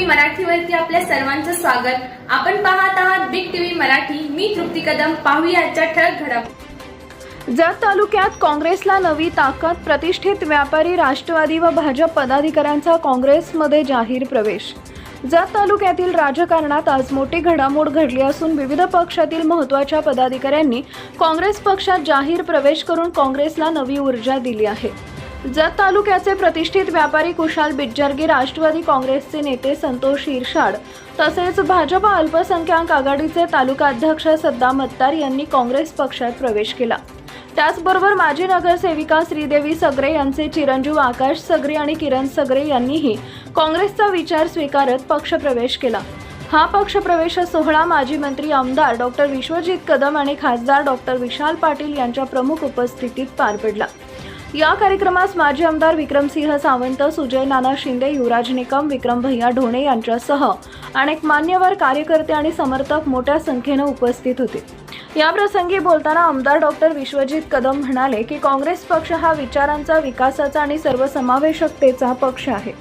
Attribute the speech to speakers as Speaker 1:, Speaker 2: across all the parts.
Speaker 1: मराठीवरती आपल्या सर्वांचं स्वागत. आपण पाहत आहात बिग टीव्ही मराठी. मी तृप्ती कदम. पाहूया आजच्या ठळक घडामोडी
Speaker 2: जत तालुक्यात काँग्रेसला नवी ताकद प्रतिष्ठित व्यापारी राष्ट्रवादी व भाजप पदाधिकाऱ्यांचा काँग्रेसमध्ये जाहीर प्रवेश. जत तालुक्यातील राजकारणात आज मोठी घडामोड घडली असून विविध पक्षातील महत्त्वाच्या पदाधिकाऱ्यांनी काँग्रेस पक्षात जाहीर प्रवेश करून काँग्रेसला नवी ऊर्जा दिली आहे. जत तालुक्याचे प्रतिष्ठित व्यापारी कुशाल बिज्जरगी राष्ट्रवादी काँग्रेसचे नेते संतोष शिरसाड तसेच भाजप अल्पसंख्याक आघाडीचे तालुका अध्यक्ष सद्दाम अत्तार यांनी काँग्रेस पक्षात प्रवेश केला. त्याचबरोबर माजी नगरसेविका श्रीदेवी सगरे यांचे चिरंजीव आकाश सगरे आणि किरण सगरे यांनीही काँग्रेसचा विचार स्वीकारत पक्षप्रवेश केला. हा पक्षप्रवेश सोहळा माजी मंत्री आमदार डॉक्टर विश्वजित कदम आणि खासदार डॉक्टर विशाल पाटील यांच्या प्रमुख उपस्थितीत पार पडला. या कार्यक्रमास माजी आमदार विक्रमसिंह सावंत सुजय नाना शिंदे युवराज निकम विक्रम भैया ढोणे यांच्यासह अनेक मान्यवर कार्यकर्ते आणि समर्थक मोठ्या संख्येनं उपस्थित होते. या प्रसंगी बोलताना आमदार डॉक्टर विश्वजित कदम म्हणाले की काँग्रेस पक्ष हा विचारांचा विकासाचा आणि सर्वसमावेशकतेचा पक्ष आहे.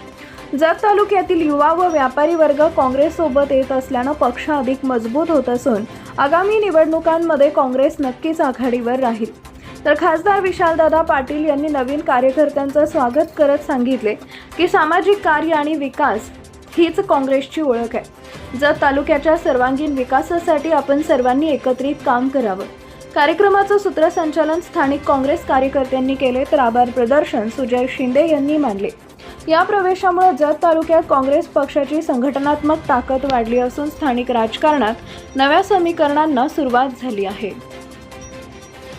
Speaker 2: जत तालुक्यातील युवा व व्यापारी वर्ग काँग्रेससोबत येत असल्यानं पक्ष अधिक मजबूत होत असून आगामी निवडणुकांमध्ये काँग्रेस नक्कीच आघाडीवर राहील. तर खासदार विशालदादा पाटील यांनी नवीन कार्यकर्त्यांचं स्वागत करत सांगितले की सामाजिक कार्य आणि विकास हीच काँग्रेसची ओळख आहे. जत तालुक्याच्या सर्वांगीण विकासासाठी आपण सर्वांनी एकत्रित काम करावं. कार्यक्रमाचं सूत्रसंचालन स्थानिक काँग्रेस कार्यकर्त्यांनी केले तर आभार प्रदर्शन सुजय शिंदे यांनी मानले. या प्रवेशामुळे जत तालुक्यात काँग्रेस पक्षाची संघटनात्मक ताकद वाढली असून स्थानिक राजकारणात नव्या समीकरणांना सुरुवात झाली आहे.